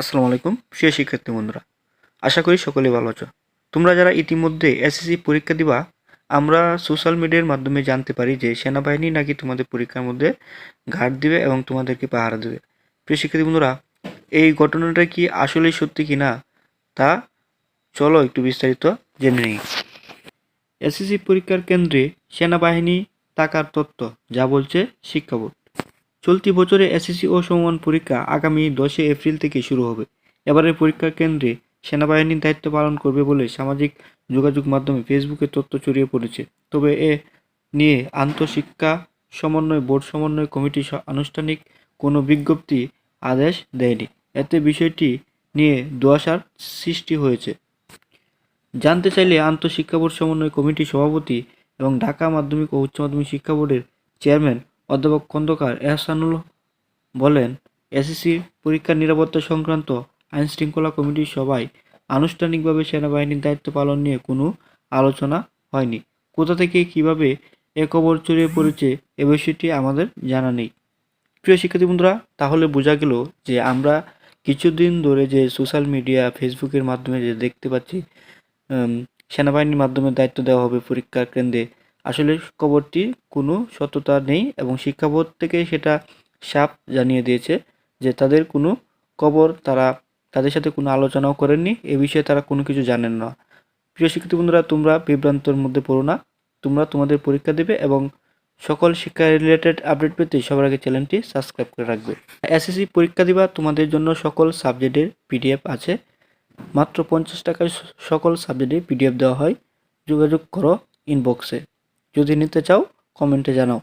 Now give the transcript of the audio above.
আসসালামু আলাইকুম, প্রিয় শিক্ষার্থী বন্ধুরা। আশা করি সকলে ভালো আছো। তোমরা যারা ইতিমধ্যে এসএসসি পরীক্ষা দিবা, আমরা সোশ্যাল মিডিয়ার মাধ্যমে জানতে পারি যে সেনাবাহিনী নাকি তোমাদের পরীক্ষার মধ্যে ঘাট দিবে এবং তোমাদেরকে পাহারা দেবে। প্রিয় শিক্ষার্থী বন্ধুরা, এই ঘটনাটা কি আসলেই সত্যি কি না তা চলো একটু বিস্তারিত জেনে নিই। এসএসসি পরীক্ষার কেন্দ্রে সেনাবাহিনী থাকার তত্ত্ব যা বলছে শিক্ষা বোর্ড। চলতি বছরে এসএসসি ও সমমান পরীক্ষা আগামী দশে এপ্রিল থেকে শুরু হবে। এবারের পরীক্ষা কেন্দ্রে সেনাবাহিনীর দায়িত্ব পালন করবে বলে সামাজিক যোগাযোগ মাধ্যমে ফেসবুকে তথ্য ছড়িয়ে পড়েছে। তবে এ নিয়ে আন্তঃশিক্ষা সমন্বয়, বোর্ড সমন্বয় কমিটি আনুষ্ঠানিক কোনো বিজ্ঞপ্তি আদেশ দেয়নি। এতে বিষয়টি নিয়ে দোয়াশার সৃষ্টি হয়েছে। জানতে চাইলে আন্তঃশিক্ষা বোর্ড সমন্বয় কমিটির সভাপতি এবং ঢাকা মাধ্যমিক ও উচ্চ মাধ্যমিক শিক্ষা বোর্ডের চেয়ারম্যান অধ্যাপক খন্দকার এহসানুল বলেন, এসএসসি পরীক্ষার নিরাপত্তা সংক্রান্ত আইন শৃঙ্খলা কমিটির সভায় আনুষ্ঠানিকভাবে সেনাবাহিনীর দায়িত্ব পালন নিয়ে কোনো আলোচনা হয়নি। কোথা থেকে কীভাবে এ খবর ছড়িয়ে পড়েছে এ বিষয়টি আমাদের জানা নেই। প্রিয় শিক্ষার্থী বন্ধুরা, তাহলে বোঝা গেল যে আমরা কিছুদিন ধরে যে সোশ্যাল মিডিয়া, ফেসবুকের মাধ্যমে যে দেখতে পাচ্ছি সেনাবাহিনীর মাধ্যমে দায়িত্ব দেওয়া হবে পরীক্ষার কেন্দ্রে আসলে খবরটি কোনো সত্যতা নেই এবং শিক্ষা বোর্ড থেকে সেটা সাপ জানিয়ে দিয়েছে যে তাদের কোনো খবর তারা তাদের সাথে কোনো আলোচনাও করেননি। এ বিষয়ে তারা কোনো কিছু জানেন না। প্রিয় শিক্ষার্থী বন্ধুরা, তোমরা বিভ্রান্তর মধ্যে পড়ো না। তোমরা তোমাদের পরীক্ষা দেবে এবং সকল শিক্ষা রিলেটেড আপডেট পেতে সবার আগে চ্যানেলটি সাবস্ক্রাইব করে রাখবে। এসএসসি পরীক্ষা দিবা, তোমাদের জন্য সকল সাবজেক্টের পিডিএফ আছে। মাত্র পঞ্চাশ টাকায় সকল সাবজেক্টে পিডিএফ দেওয়া হয়। যোগাযোগ করো ইনবক্সে যদি নিতে চাও কমেন্টে জানাও।